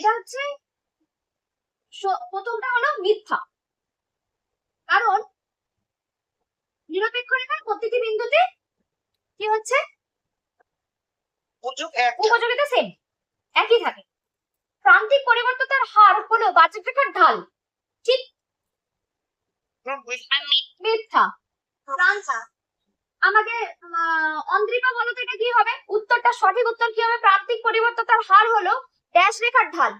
এটা হচ্ছে প্রথমটা হলো মিথ্যা। কারণ নিরপেক্ষ রেখার প্রতিটি বিন্দুতে কি হচ্ছে? উপযোগিতা সেম একই থাকে। প্রান্তিক পরিবর্ততার হার হলো বাজেট রেখার ঢাল। ঠিক? মিথ্যা। আমাকে আহ, অন্দ্রিপা বলো তো এটা কি হবে? উত্তরটা সঠিক উত্তর কি হবে? প্রান্তিক পরিবর্ততার হার হলো ড্যাশ রেখার ঢাল।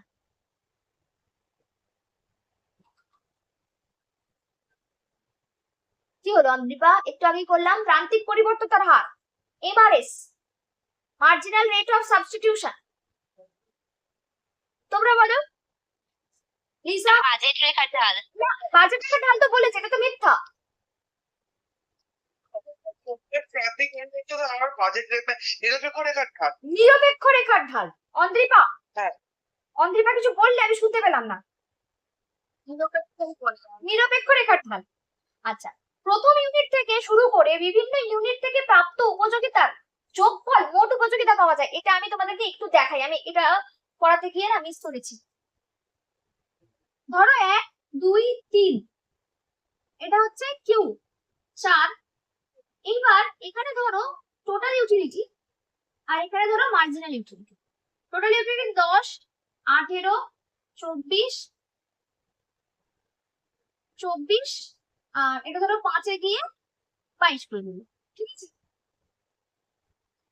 কি হলো অন্দ্রিপা একটু আগেই করলাম প্রান্তিক পরিবর্ততার হার। MRS marginal rate of substitution তোমরা বলো। লিসা? বাজেট রেখার ঢাল। বাজেট রেখার ঢাল তো বলেছে এটা তো মিথ্যা। প্রান্তিক নির্ণয় আমার বাজেট রেখা নিরপেক্ষ রেখার ঢাল। নিরপেক্ষ রেখার ঢাল। অন্দ্রিপা হ্যাঁ। অন্দ্রিপা কিছু বললে আমি শুনতে পেলাম না। নিরপেক্ষ রেখার ঢাল। আচ্ছা প্রথম ইউনিট থেকে শুরু করে বিভিন্ন ইউনিট থেকে প্রাপ্ত উপযোগিতার যোগফল মোট উপযোগিতা পাওয়া যায়। এটা আমি তোমাদেরকে একটু দেখাই। আমি এটা পড়াতে গিয়ে না মিস করেছি। ধরো এক দুই তিন। এটা হচ্ছে কিউ চার। এইবার এখানে ধরো টোটাল ইউটিলিটি আর এখানে ধরো মার্জিনাল ইউটিলিটি টোটাল ইউটিলিটি দশ, আঠেরো, চব্বিশ চব্বিশ, আর এটা ধরো পাঁচে গিয়ে বাইশ করে দিল ঠিক আছে?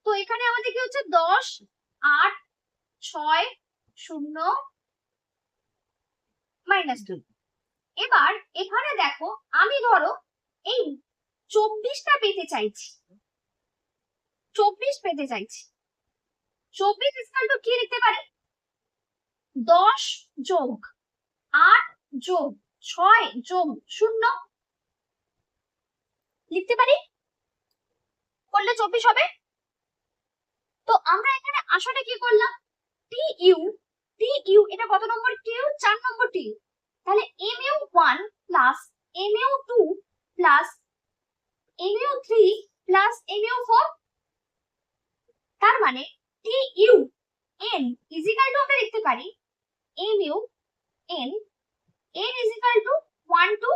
তো এখানে আমাদের কি হচ্ছে? দশ, আট, ছয়, শূন্য মাইনাস দুই। এবার এখানে দেখো, আমি ধরো এই চব্বিশটা পেতে চাইছি। চব্বিশ পেতে চাইছি। চব্বিশ ইসকাল টু কি লিখতে পারি? দশ যোগ আট যোগ ছয় যোগ শূন্য লিখতে পারি? করলে চব্বিশ হবে? তো আমরা এখানে আসলে কি করলাম? টি ইউ টি ইউ এটা কত নম্বর টিউ চার নম্বর টি তাহলে M U one plus M U two plus M U three plus M U four তার মানে T U N equal to আমরা লিখতে পারি M U N N equal to one to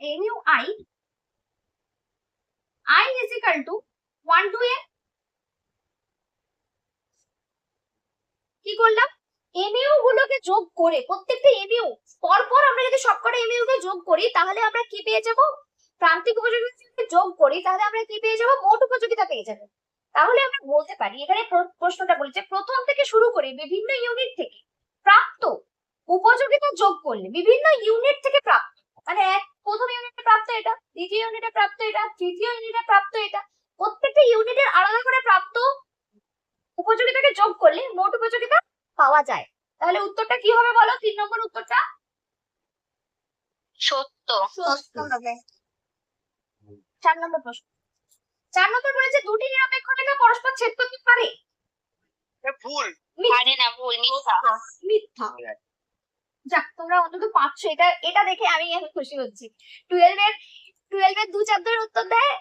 M U I I equal to one to N কি করলাম? Mu গুলোকে যোগ করে প্রত্যেকটা এমইউ পরপর আমরা যদি সবকটা এমইউ কে যোগ করি, তাহলে আমরা কি পেয়ে যাব? প্রান্তিক উপযোগিতা যোগ করি, তাহলে আমরা কি পেয়ে যাব? মোট উপযোগিতা পেয়ে যাব। তাহলে আমরা বলতে পারি এখানে প্র- প্রশ্নটা বলেছে প্রথম থেকে শুরু করে বিভিন্ন ইউনিট থেকে প্রাপ্ত উপযোগিতা যোগ করলে বিভিন্ন ইউনিট থেকে প্রাপ্ত মানে এক প্রথম ইউনিটে প্রাপ্ত এটা দ্বিতীয় ইউনিটে প্রাপ্ত এটা তৃতীয় ইউনিটে প্রাপ্ত এটা প্রত্যেকটা ইউনিটের আলাদা করে প্রাপ্ত উপযোগিতাকে যোগ করলে মোট উপযোগিতা পাওয়া যায়। তাহলে উত্তরটা কি হবে বলো? তিন নম্বর উত্তরটা? সত্য। সত্য হবে। চার নম্বর প্রশ্ন। চার নম্বর বলেছে দুটি নিরপেক্ষ রেখা পরস্পর ছেদ করতে পারে? ভুল। পারে না ভুল মিথ্যা। মিথ্যা। যাক তোমরা অন্তত পাচ্ছ এটা এটা দেখে আমি খুশি হচ্ছি। টুয়েলভ এর টুয়েলভ এর দু চার উত্তর দেয়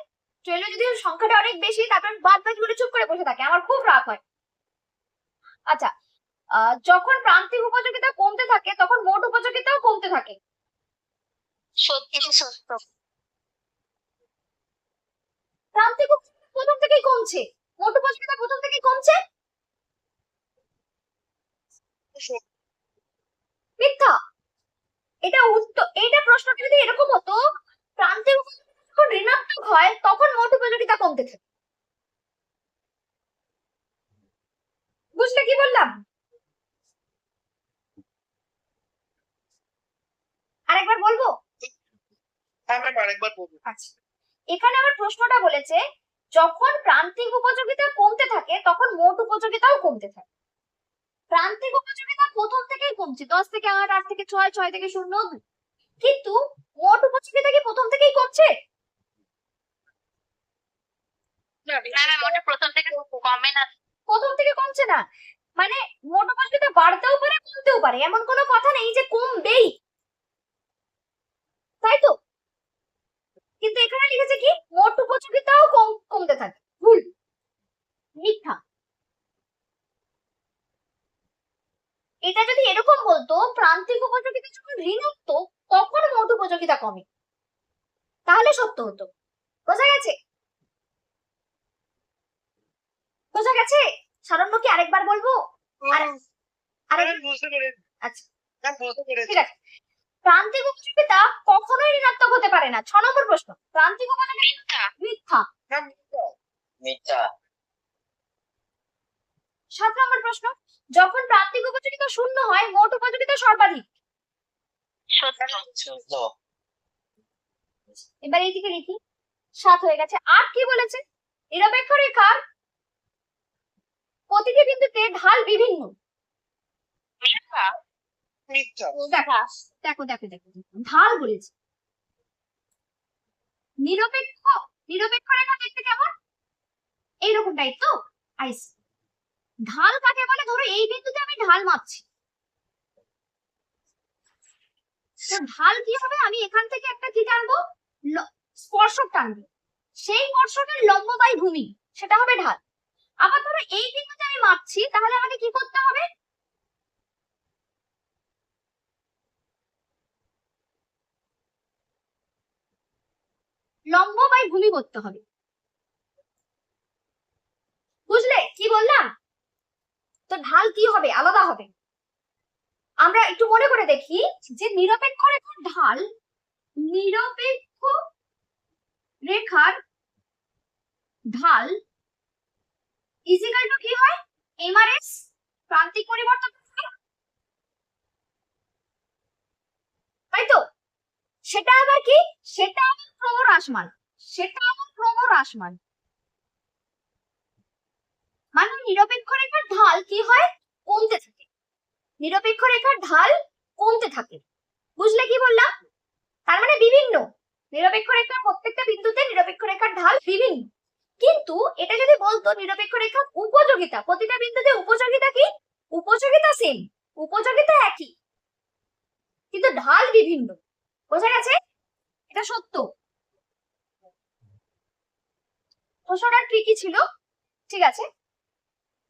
টুয়েলভে যদি সংখ্যাটা অনেক বেশি তারপর বাদ বাকি চুপ করে বসে থাকে আমার খুব রাগ হয়। আচ্ছা আহ, যখন প্রান্তিক উপযোগিতা কমতে থাকে তখন মোট উপযোগিতাও কমতে থাকে। সত্য সত্য। প্রান্তিক প্রথম থেকেই কমছে। মোট উপযোগিতা প্রথম থেকেই কমছে। মিথ্যা। এটা উত্তর এইটা প্রশ্নটা যদি এরকম হতো প্রান্তিক যখন ঋণাত্মক হয় তখন মোট উপযোগিতা কমতে থাকে। বুঝলে কি বললাম? আরেকবার বলব? হ্যাঁ আরেকবার বলব। আচ্ছা। এখানে আমার প্রশ্নটা বলেছে যখন প্রান্তিক উপযোগিতা কমতে থাকে তখন মোট উপযোগিতাও কমতে থাকে। প্রান্তিক উপযোগিতা প্রথম থেকেই কমছে দশ থেকে আট আট থেকে ছয় ছয় থেকে শূন্য কিন্তু মোট উপযোগিতা কি প্রথম থেকেই কমছে? প্রথম থেকে কমে না। প্রথম থেকে কমছে না। মানে মোট উপযোগিতা বাড়তেও পারে কমতেও পারে। এমন কোনো কথা নেই যে কমবেই। তাই তো? কিন্তু এখানে লিখেছে কি? মোট উপযোগিতাও কম কমতে থাকে। ভুল। মিথ্যা। এটা যদি এরকম বলতো প্রান্তিক উপযোগিতা যখন ঋণাত্মক তখন মোট উপযোগিতা কমে। তাহলে সত্য হতো। বোঝা গেছে? বোঝা গেছে? সারণ্য কি আরেকবার বলব? পেরেছি আচ্ছা। ঠিক আছে। প্রান্তিক উপযোগিতা কখনোই ঋণাত্মক হতে পারে না। ছ নম্বর প্রশ্ন। প্রান্তিক উপযোগিতা মিথ্যা। মিথ্যা। না, মিথ্যা। মিথ্যা। সাত নম্বর প্রশ্ন। যখন প্রান্তিক উপযোগিতা শূন্য হয় মোট উপযোগিতা সর্বাধিক। সত্য। সত্য। এবার এইদিকে লিখি সাত হয়ে গেছে। আট কি বলেছে? নিরপেক্ষ রেখার প্রতিটি বিন্দুতে ঢাল বিভিন্ন। ঢাল কাকে বলে? ধরো, এই বিন্দুতে আমি ঢাল মাপছি। ঢাল কি হবে? আমি এখান থেকে একটা কি টানবো? স্পর্শক টানবো। সেই স্পর্শকের লম্ব ভূমি, সেটা হবে ঢাল। আবার ধরো, এই বিন্দুতে আমি মাপছি, তাহলে আমাকে কি করতে হবে? লম্ব বাই ভূমি করতে হবে। বুঝলে? কি বললাম? তো ঢাল কি হবে? আলাদা হবে। আমরা একটু মনে করে দেখি যে নিরপেক্ষ রেখার ঢাল নিরপেক্ষ রেখার ঢাল ইজিক্যাল টু কি হয়? এমআরএস প্রান্তিক পরিবর্তন তাই তো সেটা আবার কি? সেটা আবার ক্রমহ্রাসমান সেটা আবার ক্রমহ্রাসমান মানে নিরপেক্ষ রেখার ঢাল কি হয়? কমতে থাকে। নিরপেক্ষ রেখার ঢাল কমতে থাকে। বুঝলে কি বললাম? তার মানে বিভিন্ন। নিরপেক্ষ রেখার প্রত্যেকটা বিন্দুতে নিরপেক্ষ রেখার ঢাল বিভিন্ন। কিন্তু এটা যদি বলতো নিরপেক্ষ রেখার উপযোগিতা, প্রতিটা বিন্দুতে উপযোগিতা কি? উপযোগিতা সেম উপযোগিতা একই। কিন্তু ঢাল বিভিন্ন। বোঝা গেছে? এটা সত্য। প্রশ্নটা ট্রিকি ছিল। ঠিক আছে?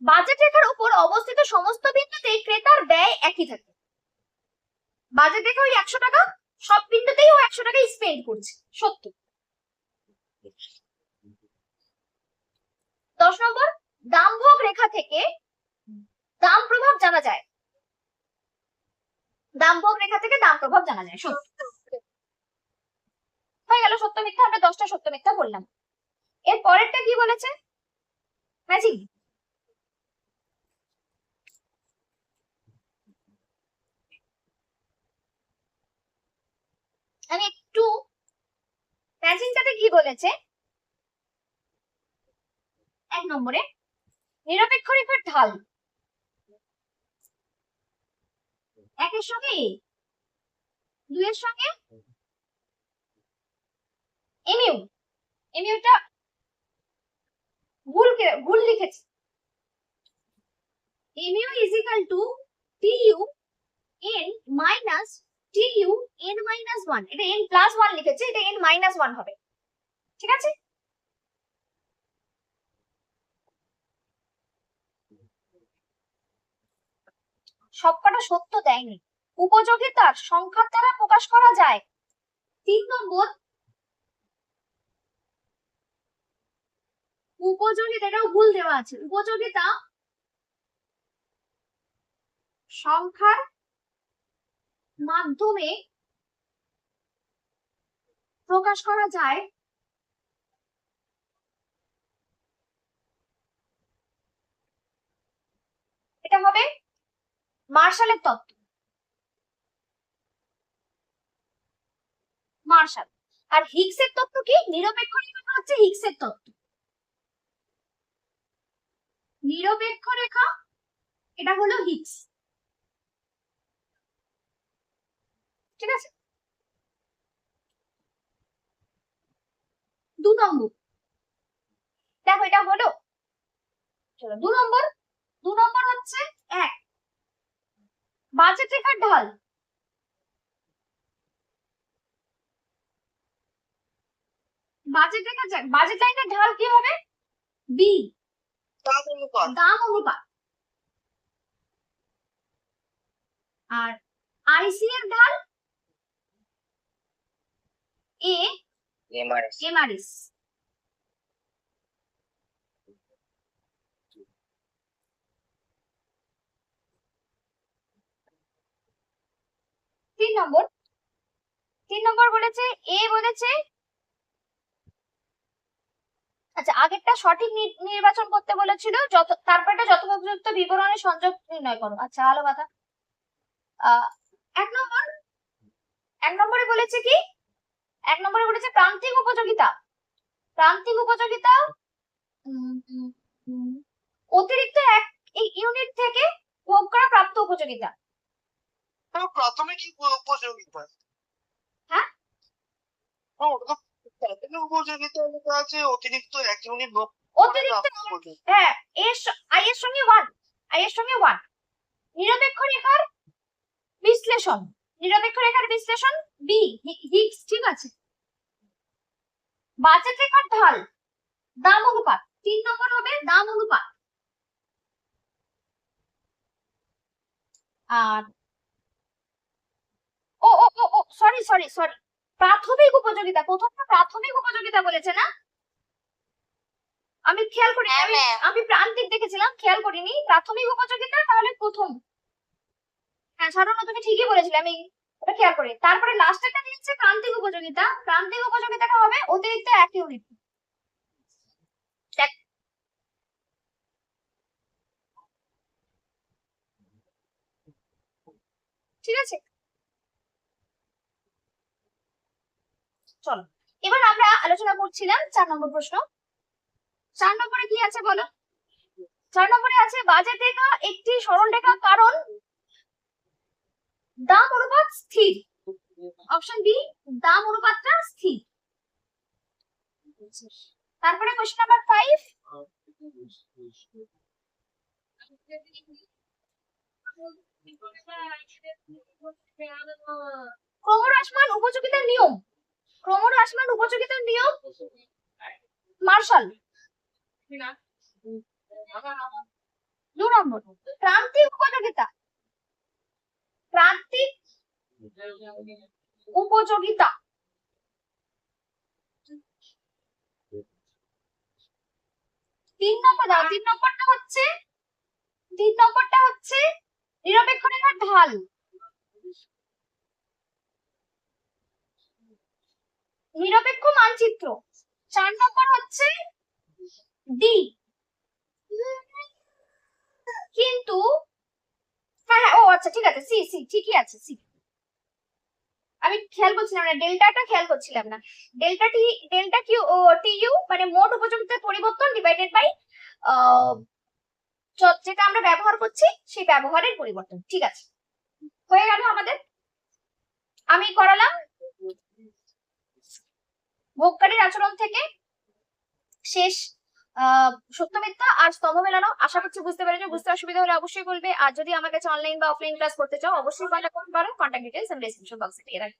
বাজেট রেখার উপর অবস্থিত সমস্ত বিন্দুতেই ক্রেতার ব্যয় একই থাকে। বাজেট রেখা ওই একশো টাকা, সব বিন্দুতেই ও একশো টাকা স্পেন্ড করছে সত্য দশ নম্বর দাম দামভোগ রেখা থেকে দাম প্রভাব জানা যায়। দাম দামভোগ রেখা থেকে দাম প্রভাব জানা যায় সত্য হয়ে গেল সত্য মিথ্যা, আমরা দশটা সত্য মিথ্যা বললাম। বলেছে? ম্যাজিক আমি একটু ম্যাজিংটাতে কি বলেছে? এক নম্বরে, নিরপেক্ষ রেখার ঢাল। একের সঙ্গে? দুইয়ের সঙ্গে? এমিউ এমিউটা ভুল ভুল লিখেছি। Equal to T U N minus T U N minus one এটা এন প্লাস ওয়ান লিখেছে, এটা এন মাইনাস ওয়ান হবে। ঠিক আছে? সবকটা সত্য দেয়নি। উপযোগিতার সংখ্যার দ্বারা প্রকাশ করা যায়। তিন নম্বর উপযোগিতা এটাও ভুল দেওয়া আছে। উপযোগিতা সংখ্যার মাধ্যমে প্রকাশ করা যায়। এটা হবে মার্শালের তত্ত্ব। মার্শাল। আর হিগসের তত্ত্ব কি? নিরপেক্ষ হচ্ছে হিগসের তত্ত্ব। নিরপেক্ষ রেখা এটা হলো হিগস ঠিক আছে? দু নম্বর। দেখো, এটা হলো, চলো, দু নম্বর। দু নম্বর হচ্ছে এক। বাজেট রেখার ঢাল। বাজেট রেখা বাজেট লাইনের ঢাল কি হবে? বি তার অনুপাত দাম অনুপাত। আর আইসি এর ঢাল এ এমআরএস এমআরএস তিন নম্বর। তিন নম্বর বলেছে এ বলেছে আচ্ছা আগেরটা সঠিক নির্বাচন করতে বলেছিল যত তারপরটা যথোপযুক্ত বিবরণের সংযোগ নির্ণয় করো। আচ্ছা ভালো কথা। এক নম্বর এক নম্বরে বলেছে কি? এক নম্বরে বলেছে প্রান্তিক উপযোগিতা। প্রান্তিক উপযোগিতা অতিরিক্ত এক এই ইউনিট থেকে ভোগ করা প্রাপ্ত উপযোগিতা। প্রাথমিক উপ- উপযোগিতা। হ্যাঁ? হ্যাঁ, ওটা তো প্রাথমিক উপযোগিতা লেখা আছে অতিরিক্ত এক ইউনিট অতিরিক্ত হ্যাঁ এর আই এর সঙ্গে ওয়ান আই এর সঙ্গে ওয়ান নিরপেক্ষ রেখার বিশ্লেষণ নিরপেক্ষ রেখার বিশ্লেষণ বি হিক্স ঠিক আছে বাজেট রেখার ঢাল দাম অনুপাত তিন নম্বর হবে দাম অনুপাত আর ও ও ও সরি সরি সরি প্রাথমিক উপযোগিতা প্রথমটা প্রাথমিক উপযোগিতা বলেছে না? আমি খেয়াল করি হ্যাঁ, আমি প্রান্তিক দেখেছিলাম খেয়াল করিনি। প্রাথমিক উপযোগিতা তাহলে প্রথম। হ্যাঁ সাধারণত তুমি ঠিকই বলেছিলে আমি ওটা খেয়াল করি। তারপরে লাস্টেরটা দিচ্ছে প্রান্তিক উপযোগিতা। প্রান্তিক উপযোগিতাটা হবে অতিরিক্ত এক ইউনিট ঠিক আছে? চলো। এবার আমরা আলোচনা করছিলাম চার নম্বর প্রশ্ন। চার নম্বরে কি আছে বলো? চার নম্বরে আছে, বাজেট রেখা একটি সরল রেখা, কারণ দাম অনুপাত স্থির। অপশন বি, দাম অনুপাতটা স্থির। তারপরে কোশ্চেন নাম্বার ফাইভ ক্রমহ্রাসমান উপযোগিতার নিয়ম। উপযোগিতার নিয়ম মার্শাল। দু নম্বর, প্রান্তিক উপযোগিতা। প্রান্তিক উপযোগিতা। তিন নম্বর তিন নম্বরটা হচ্ছে, তিন নম্বরটা হচ্ছে নিরপেক্ষ রেখার ঢাল। নিরপেক্ষ মানচিত্র। চার নম্বর হচ্ছে ডি কিন্তু হ্যাঁ হ্যাঁ ও আচ্ছা ঠিক আছে সি সি ঠিকই আছে সি আমি খেয়াল করছিলাম না, ডেল্টাটা খেয়াল করছিলাম না। Delta T, delta Q T U মানে মোট উপযোগিতার পরিবর্তন ডিভাইডেড বাই যেটা আমরা ব্যবহার করছি, সেই ব্যবহারের পরিবর্তন। ঠিক আছে। হয়ে গেল আমাদের। আমি করালাম ভোগকারীর আচরণ থেকে শেষ, আহ সত্য মিথ্যা আর স্তম্ভ মেলানো। আশা করছি বুঝতে পেরেছ। বুঝতে অসুবিধা হলে অবশ্যই বলবে। আর যদি আমার কাছে অনলাইন বা অফলাইন ক্লাস করতে চাও, অবশ্যই কন্ট্যাক্ট করতে পারো। কন্ট্যাক্ট ডিটেলস আমি ডিসক্রিপশন বক্সে দিয়ে রাখি